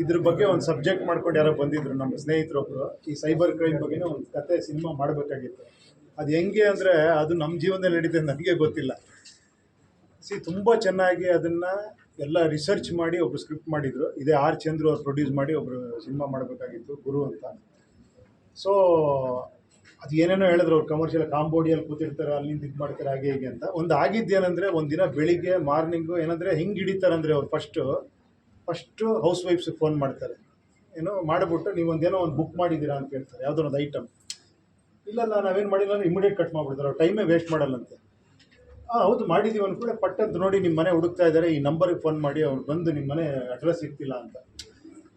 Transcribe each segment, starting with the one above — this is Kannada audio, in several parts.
ಇದ್ರ ಬಗ್ಗೆ ಒಂದು ಸಬ್ಜೆಕ್ಟ್ ಮಾಡ್ಕೊಂಡು ಯಾರೋ ಬಂದಿದ್ರು ನಮ್ಮ ಸ್ನೇಹಿತರೊಬ್ಬರು ಈ ಸೈಬರ್ ಕ್ರೈಮ್ ಬಗ್ಗೆನೇ ಒಂದು ಕತೆ ಸಿನಿಮಾ ಮಾಡಬೇಕಾಗಿತ್ತು. ಅದು ಹೆಂಗೆ ಅಂದರೆ ಅದು ನಮ್ಮ ಜೀವನದಲ್ಲಿ ನಡೀತದೆ ನನಗೆ ಗೊತ್ತಿಲ್ಲ. ಸಿ ತುಂಬ ಚೆನ್ನಾಗಿ ಅದನ್ನು ಎಲ್ಲ ರಿಸರ್ಚ್ ಮಾಡಿ ಒಬ್ರು ಸ್ಕ್ರಿಪ್ಟ್ ಮಾಡಿದರು. ಇದೇ ಆರ್ ಚಂದ್ರು ಅವ್ರು ಪ್ರೊಡ್ಯೂಸ್ ಮಾಡಿ ಒಬ್ಬರು ಸಿನಿಮಾ ಮಾಡಬೇಕಾಗಿತ್ತು, ಗುರು ಅಂತ. ಸೊ ಅದು ಏನೇನೋ ಹೇಳಿದ್ರು ಅವ್ರು ಕಮರ್ಷಿಯಲ್ ಕಾಂಬೋಡಿಯಲ್ಲಿ ಕೂತಿರ್ತಾರೆ, ಅಲ್ಲಿಂದ ಇದು ಮಾಡ್ತಾರೆ, ಹಾಗೆ ಹೀಗೆ ಅಂತ. ಒಂದು ಆಗಿದ್ದೇನೆಂದರೆ ಒಂದು ದಿನ ಬೆಳಿಗ್ಗೆ ಮಾರ್ನಿಂಗು ಏನಂದರೆ ಹಿಂಗೆ ಹಿಡಿತಾರಂದರೆ ಅವ್ರು ಫಸ್ಟು ಫಸ್ಟು ಹೌಸ್ ವೈಫ್ಸಿಗೆ ಫೋನ್ ಮಾಡ್ತಾರೆ. ಏನೋ ಮಾಡಿಬಿಟ್ಟು ನೀವು ಒಂದೇನೋ ಒಂದು ಬುಕ್ ಮಾಡಿದ್ದೀರಾ ಅಂತ ಹೇಳ್ತಾರೆ. ಯಾವುದೋ ಒಂದು ಐಟಮ್. ಇಲ್ಲ ನಾನು ನಾವೇನು ಮಾಡಿಲ್ಲ ಅಂದರೆ ಇಮಿಡಿಯೇಟ್ ಕಟ್ ಮಾಡಿಬಿಡ್ತಾರೆ. ಅವ್ರು ಟೈಮೇ ವೇಸ್ಟ್ ಮಾಡಲ್ಲಂತೆ. ಹಾಂ ಹೌದು ಮಾಡಿದ್ದೀವಿ ಅಂದ್ಕೊಂಡೆ ಪಟ್ಟಂತ ನೋಡಿ ನಿಮ್ಮ ಮನೆ ಹುಡುಕ್ತಾ ಇದ್ದಾರೆ. ಈ ನಂಬರಿಗೆ ಫೋನ್ ಮಾಡಿ ಅವ್ರು ಬಂದು ನಿಮ್ಮ ಮನೆ ಅಡ್ರೆಸ್ ಸಿಗ್ತಿಲ್ಲ ಅಂತ.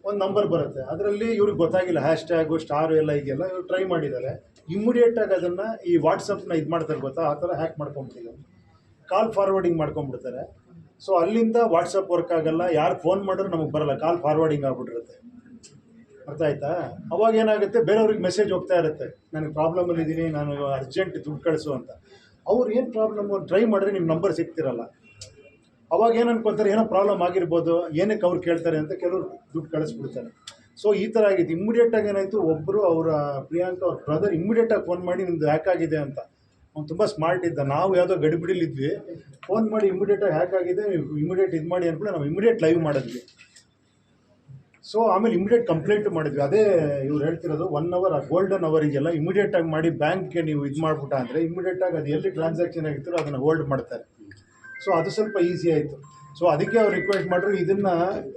ಒಂದು ನಂಬರ್ ಬರುತ್ತೆ. ಅದರಲ್ಲಿ ಇವ್ರಿಗೆ ಗೊತ್ತಾಗಿಲ್ಲ. ಹ್ಯಾಶ್ ಟ್ಯಾಗು ಸ್ಟಾರು ಎಲ್ಲ ಇದೆಯಲ್ಲ, ಇವ್ರು ಟ್ರೈ ಮಾಡಿದ್ದಾರೆ. ಇಮ್ಮಿಡಿಯೇಟಾಗಿ ಅದನ್ನು ಈ ವಾಟ್ಸಪ್ನ ಇದು ಮಾಡ್ತಾರೆ ಗೊತ್ತಾ? ಆ ಥರ ಹ್ಯಾಕ್ ಮಾಡ್ಕೊಂಬಿಟ್ಟಿದ್ದಾರೆ ಕಾಲ್ ಫಾರ್ವರ್ಡಿಂಗ್ ಮಾಡ್ಕೊಂಬಿಡ್ತಾರೆ ಸೊ ಅಲ್ಲಿಂದ ವಾಟ್ಸಪ್ ವರ್ಕ್ ಆಗಲ್ಲ. ಯಾರು ಫೋನ್ ಮಾಡಿದ್ರು ನಮಗೆ ಬರಲ್ಲ. ಕಾಲ್ ಫಾರ್ವರ್ಡಿಂಗ್ ಆಗ್ಬಿಟ್ಟಿರುತ್ತೆ. ಅರ್ಥ ಆಯ್ತಾ? ಅವಾಗ ಏನಾಗುತ್ತೆ? ಬೇರೆಯವ್ರಿಗೆ ಮೆಸೇಜ್ ಹೋಗ್ತಾ ಇರುತ್ತೆ. ನನಗೆ ಪ್ರಾಬ್ಲಮಲ್ಲಿ ಇದ್ದೀನಿ ನಾನು ಅರ್ಜೆಂಟ್ ದುಡ್ಡು ಕಳಿಸು ಅಂತ. ಅವ್ರು ಏನು ಪ್ರಾಬ್ಲಮ್ ಟ್ರೈ ಮಾಡಿದ್ರೆ ನಿಮ್ಮ ನಂಬರ್ ಸಿಗ್ತಿರಲ್ಲ. ಅವಾಗ ಏನು ಅನ್ಕೊತಾರೆ? ಏನೋ ಪ್ರಾಬ್ಲಮ್ ಆಗಿರ್ಬೋದು. ಏನಕ್ಕೆ ಅವ್ರು ಕೇಳ್ತಾರೆ ಅಂತ ಕೆಲವರು ದುಡ್ಡು ಕಳಿಸ್ಬಿಡ್ತಾರೆ. ಸೊ ಈ ಥರ ಆಗಿತ್ತು ಇಮ್ಮಿಡಿಯೇಟಾಗಿ ಏನಾಯಿತು? ಒಬ್ಬರು ಅವರ ಪ್ರಿಯಾಂಕ ಅವ್ರ ಬ್ರದರ್ ಇಮ್ಮಿಡಿಯೇಟಾಗಿ ಫೋನ್ ಮಾಡಿ, ನಿಮ್ದು ಹ್ಯಾಕ್ ಆಗಿದೆ ಅಂತ. ಅವ್ನು ತುಂಬ ಸ್ಮಾರ್ಟ್ ಇದ್ದ. ನಾವು ಯಾವುದೋ ಗಡಿಬಿಡಿಲಿದ್ವಿ ಫೋನ್ ಮಾಡಿ ಇಮ್ಮಿಡಿಯೇಟಾಗಿ ಹ್ಯಾಕ್ ಆಗಿದೆ. ನೀವು ಇಮ್ಮಿಡಿಯೇಟ್ ಇದು ಮಾಡಿ ಅಂದ್ಬಿಟ್ಟು ನಾವು ಇಮಿಡಿಯೇಟ್ ಲೈವ್ ಮಾಡಿದ್ವಿ. ಸೊ ಆಮೇಲೆ ಇಮಿಡಿಯೇಟ್ ಕಂಪ್ಲೇಂಟ್ ಮಾಡಿದ್ವಿ. ಅದೇ ಇವ್ರು ಹೇಳ್ತಿರೋದು ಒನ್ ಅವರ್ ಆ ಗೋಲ್ಡನ್ ಅವರ್ ಇದೆಯಲ್ಲ ಇಮಿಡಿಯೇಟಾಗಿ ಮಾಡಿ ಬ್ಯಾಂಕ್ಗೆ ನೀವು ಇದು ಮಾಡಿಬಿಟ್ಟ ಅಂದರೆ ಇಮಿಡಿಯೇಟಾಗಿ ಅದು ಎಲ್ಲಿ ಟ್ರಾನ್ಸಾಕ್ಷನ್ ಆಗಿತ್ತು ಅದನ್ನು ಹೋಲ್ಡ್ ಮಾಡ್ತಾರೆ. ಸೊ ಅದು ಸ್ವಲ್ಪ ಈಸಿ ಆಯಿತು. ಸೊ ಅದಕ್ಕೆ ಅವ್ರು ರಿಕ್ವೆಸ್ಟ್ ಮಾಡಿದ್ರು ಇದನ್ನು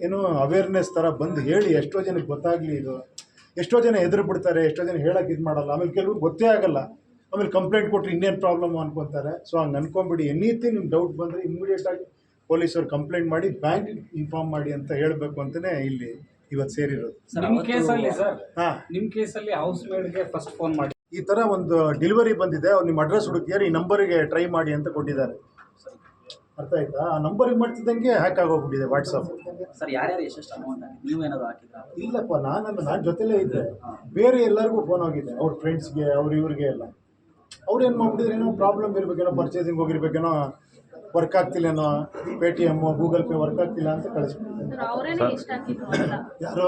ಏನೋ ಅವೇರ್ನೆಸ್ ಥರ ಬಂದು ಹೇಳಿ ಎಷ್ಟೋ ಜನಕ್ಕೆ ಗೊತ್ತಾಗಲಿ ಇದು. ಎಷ್ಟೋ ಜನ ಎದುರು ಬಿಡ್ತಾರೆ, ಎಷ್ಟೋ ಜನ ಹೇಳೋಕ್ಕೆ ಇದು ಮಾಡಲ್ಲ. ಆಮೇಲೆ ಕೆಲವ್ರು ಗೊತ್ತೇ ಆಗಲ್ಲ. ಆಮೇಲೆ ಕಂಪ್ಲೇಂಟ್ ಕೊಟ್ಟರೆ ಇನ್ನೇನು ಪ್ರಾಬ್ಲಮ್ ಅನ್ಕೊತಾರೆ. ಸೊ ಹಂಗೆ ಅನ್ಕೊಂಬಿಡಿ. ಎನಿಥಿಂಗ್ ನಿಮ್ಗೆ ಡೌಟ್ ಬಂದರೆ ಇಮ್ಮಿಡಿಯೇಟಾಗಿ ಪೊಲೀಸರು ಕಂಪ್ಲೇಂಟ್ ಮಾಡಿ ಬ್ಯಾಂಕಿಗೆ ಇನ್ಫಾರ್ಮ್ ಮಾಡಿ ಅಂತ ಹೇಳಬೇಕು ಅಂತಲೇ ಇಲ್ಲಿ ಇವತ್ತು ಸೇರಿರೋದು. ಸರ್, ನಿಮ್ ಕೇಸಲ್ಲಿ ಸರ್ ಹಾಂ. ನಿಮ್ ಕೇಸಲ್ಲಿ ಹೌಸ್ ಮೇಡ್ಗೆ ಫಸ್ಟ್ ಫೋನ್ ಮಾಡಿ. ಈ ಥರ ಒಂದು ಡೆಲಿವರಿ ಬಂದಿದೆ. ಅವ್ರು ನಿಮ್ಮ ಅಡ್ರೆಸ್ ಹುಡುಕಿಯಾರು ಈ ನಂಬರಿಗೆ ಟ್ರೈ ಮಾಡಿ ಅಂತ ಕೊಟ್ಟಿದ್ದಾರೆ. ಅರ್ಥ ಆಯ್ತಾ? ಆ ನಂಬರಿಗೆ ಮಾಡ್ತಿದ್ದಂಗೆ ಹ್ಯಾಕ್ ಆಗೋಗ್ಬಿಟ್ಟಿದೆ ವಾಟ್ಸಪ್ ಸರ್ ಯಾರ್ಯಾರು ಎಷ್ಟೆಷ್ಟು ಅಮೌಂಟ್ ನೀವು ಏನಾದ್ರು ಹಾಕಿದ್ರಾ? ಇಲ್ಲಪ್ಪ ನಾನು ನಾನು ಜೊತೆಲೇ ಇದ್ದೆ. ಬೇರೆ ಎಲ್ಲರಿಗೂ ಫೋನ್ ಹೋಗಿದೆ ಅವ್ರ ಫ್ರೆಂಡ್ಸ್ಗೆ ಅವ್ರ ಇವ್ರಿಗೆ ಎಲ್ಲ. ಅವ್ರು ಏನು ಮಾಡ್ಬಿಟ್ಟಿದ್ರೆ ಏನೋ ಪ್ರಾಬ್ಲಮ್ ಇರಬೇಕೇನೋ ಪರ್ಚೇಸಿಂಗ್ ಹೋಗಿರ್ಬೇಕೇನೋ ವರ್ಕ್ ಆಗ್ತಿಲ್ಲೇನೋ Paytm Google pay work ಆಗ್ತಿಲ್ಲ ಅಂತ ಕಳಿಸ್ಬಿಟ್ಟು ಸರ್ ಅವರೇನೆ ಎಷ್ಟು ಹಾಕಿದ್ರು ಅಂತ ಯಾರು?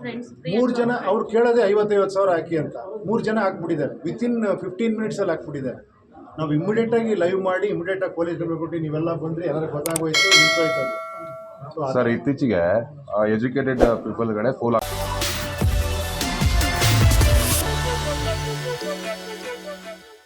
ಫ್ರೆಂಡ್ಸ್ ಮೂರು ಜನ ಅವ್ರು. ಕೇಳೋದೇ ಐವತ್ತೈವತ್ತು ಸಾವಿರ ಹಾಕಿ ಅಂತ. ಮೂರು ಜನ ಹಾಕ್ಬಿಟ್ಟಿದ್ದಾರೆ. Within fifteen ಮಿನಿಟ್ಸಲ್ಲಿ ಹಾಕ್ಬಿಟ್ಟಿದ್ದಾರೆ. ನಾವು ಇಮಿಡಿಯೇಟಾಗಿ ಲೈವ್ ಮಾಡಿ ಇಮಿಡಿಯೇಟಾಗಿ ಪೊಲೀಸ್ ಕೊಟ್ಟು ನೀವೆಲ್ಲ ಬಂದರೆ ಎಲ್ಲರಿಗೂ ಗೊತ್ತಾಗೋಯ್ತು ನಿಂತೋಯ್ತು ಅದು. ಸೊ ಸರ್ ಇತ್ತೀಚೆಗೆ ಎಜುಕೇಟೆಡ್ ಪೀಪಲ್ ಫೋಲ್